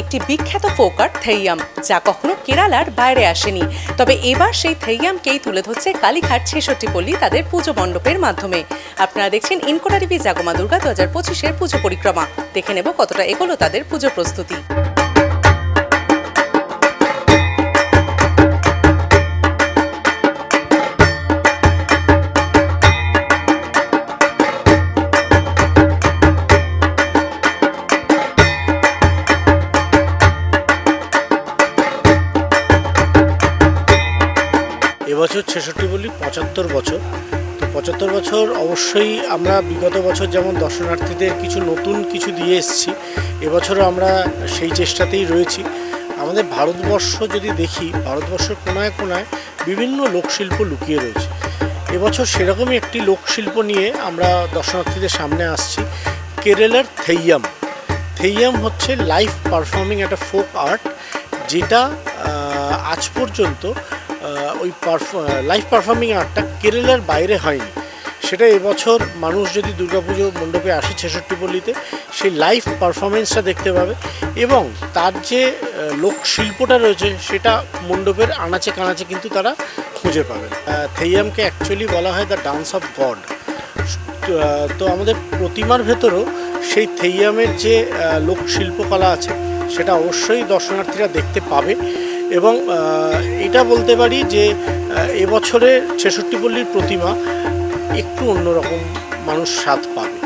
একটি বিখ্যাত ফোকার থেইয়াম, যা কখনো কেরালার বাইরে আসেনি। তবে এবার সেই থেইয়ামকেই তুলে ধরছে কালীঘাট ছেষট্টি পল্লী তাদের পুজো মণ্ডপের মাধ্যমে। আপনারা দেখছেন ইনকোটা টিভি জাগমা দুর্গা, দু হাজার পঁচিশের পুজো পরিক্রমা। দেখে নেব কতটা এগোলো তাদের পুজো প্রস্তুতি। এবছর ছেষট্টি বলি পঁচাত্তর বছর। তো পঁচাত্তর বছর অবশ্যই আমরা বিগত বছর যেমন দর্শনার্থীদের কিছু নতুন কিছু দিয়ে এসেছি, এবছরও আমরা সেই চেষ্টাতেই রয়েছি। আমাদের ভারতবর্ষ যদি দেখি, ভারতবর্ষের কোনায় কোনায় বিভিন্ন লোকশিল্প লুকিয়ে রয়েছে। এবছর সেরকমই একটি লোকশিল্প নিয়ে আমরা দর্শনার্থীদের সামনে আসছি, কেরালার থেইয়াম। থেইয়াম হচ্ছে লাইভ পারফর্মিং একটা ফোক আর্ট যেটা আজ পর্যন্ত ওই লাইভ পারফর্মিং আর্টটা কেরালার বাইরে হয়নি। সেটা এবছর মানুষ যদি দুর্গাপুজো মণ্ডপে আসে ছেষট্টি পল্লীতে সেই লাইভ পারফরমেন্সটা দেখতে পাবে এবং তার যে লোকশিল্পটা রয়েছে সেটা মণ্ডপের আনাচে কানাচে কিন্তু তারা খুঁজে পাবে। থেইয়ামকে অ্যাকচুয়ালি বলা হয় দ্য ডান্স অফ গড তো, আমাদের প্রতিমার ভেতরও সেই থেইয়ামের যে আহ, লোক শিল্পকলা আছে সেটা অবশ্যই দর্শনার্থীরা দেখতে পাবে। এবং এটা বলতে পারি যে এবছরে ছেষট্টি পল্লীর প্রতিমা একটু অন্যরকম মানুষ স্বাদ পাবে।